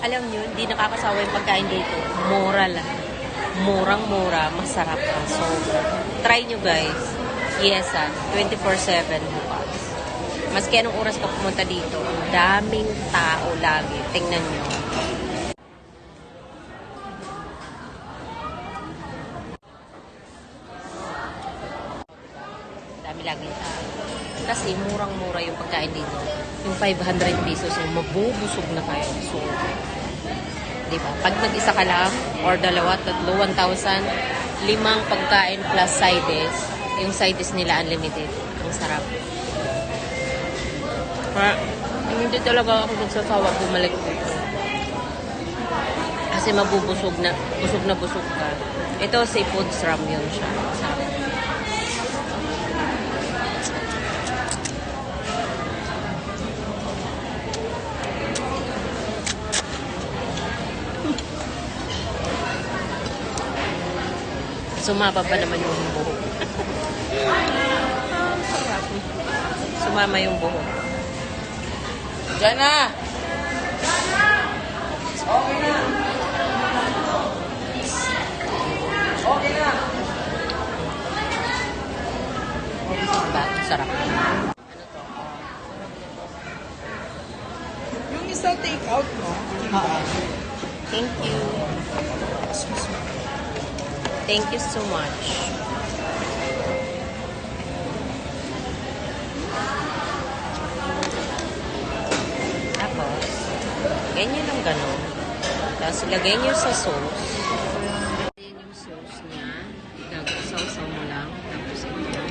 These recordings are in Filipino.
Alam nyo, hindi nakakasawa yung pagkain dito. Mura lang. Murang-mura, masarap pa. So, try nyo guys. Yes, ah, 24-7 bukas. Maski anong oras ka pumunta dito, daming tao lagi. Tingnan nyo. Dami laging tao. Kasi murang-mura yung pagkain dito. Yung 500 pesos, yung mabubusog na kayo. So, di ba? Pag mag-isa ka lang, or dalawa, tatlo, 1,000, limang pagkain plus sides, yung sides nila unlimited. Ang sarap. Kaya, hindi talaga ako nagsasawa bumalik dito. Kasi mabubusog na, busog na busog ka. Ito, seafood sram yun siya. Sarap. Sumaba pa naman yung buhok. Sumama yung buhok. Diyan na! Okay na! Okay na! Diba? Sarap. Yung isa take out, no? Kimbap. Thank you. Thank you so much. Tapos, ganyan lang ganun. Tapos, ilagay nyo sa sauce. Yan yung sauce niya. Gagasaw-saw mo lang. Tapos, ito.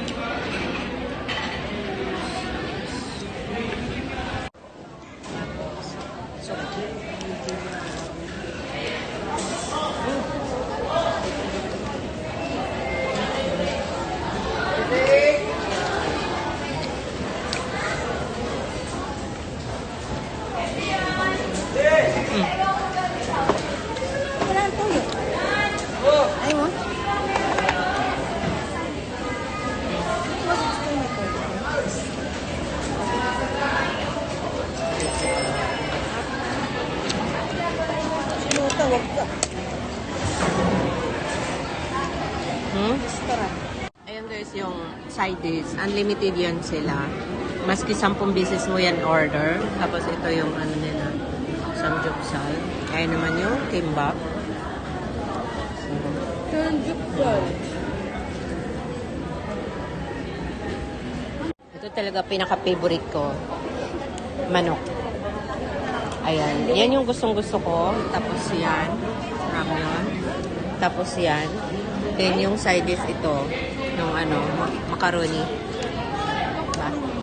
Tapos, so, Wala ang tuyo. Ay mo? Mas gusto niya tuyo. Sinuta, wag ka. Hmm? Restaurant. Ayan guys, yung side dish. Unlimited yan sila. Maski 10 beses mo yan order. Tapos ito yung ano nila, samgyupsal. Kaya naman yung kimbap. Daw. Ito talaga pinaka-favorite ko. Manok. Ayan. Yan yung gustong gusto ko. Tapos yan. Ramyun. Tapos yan. Then yung side dish ito. Yung ano, ma- macaroni.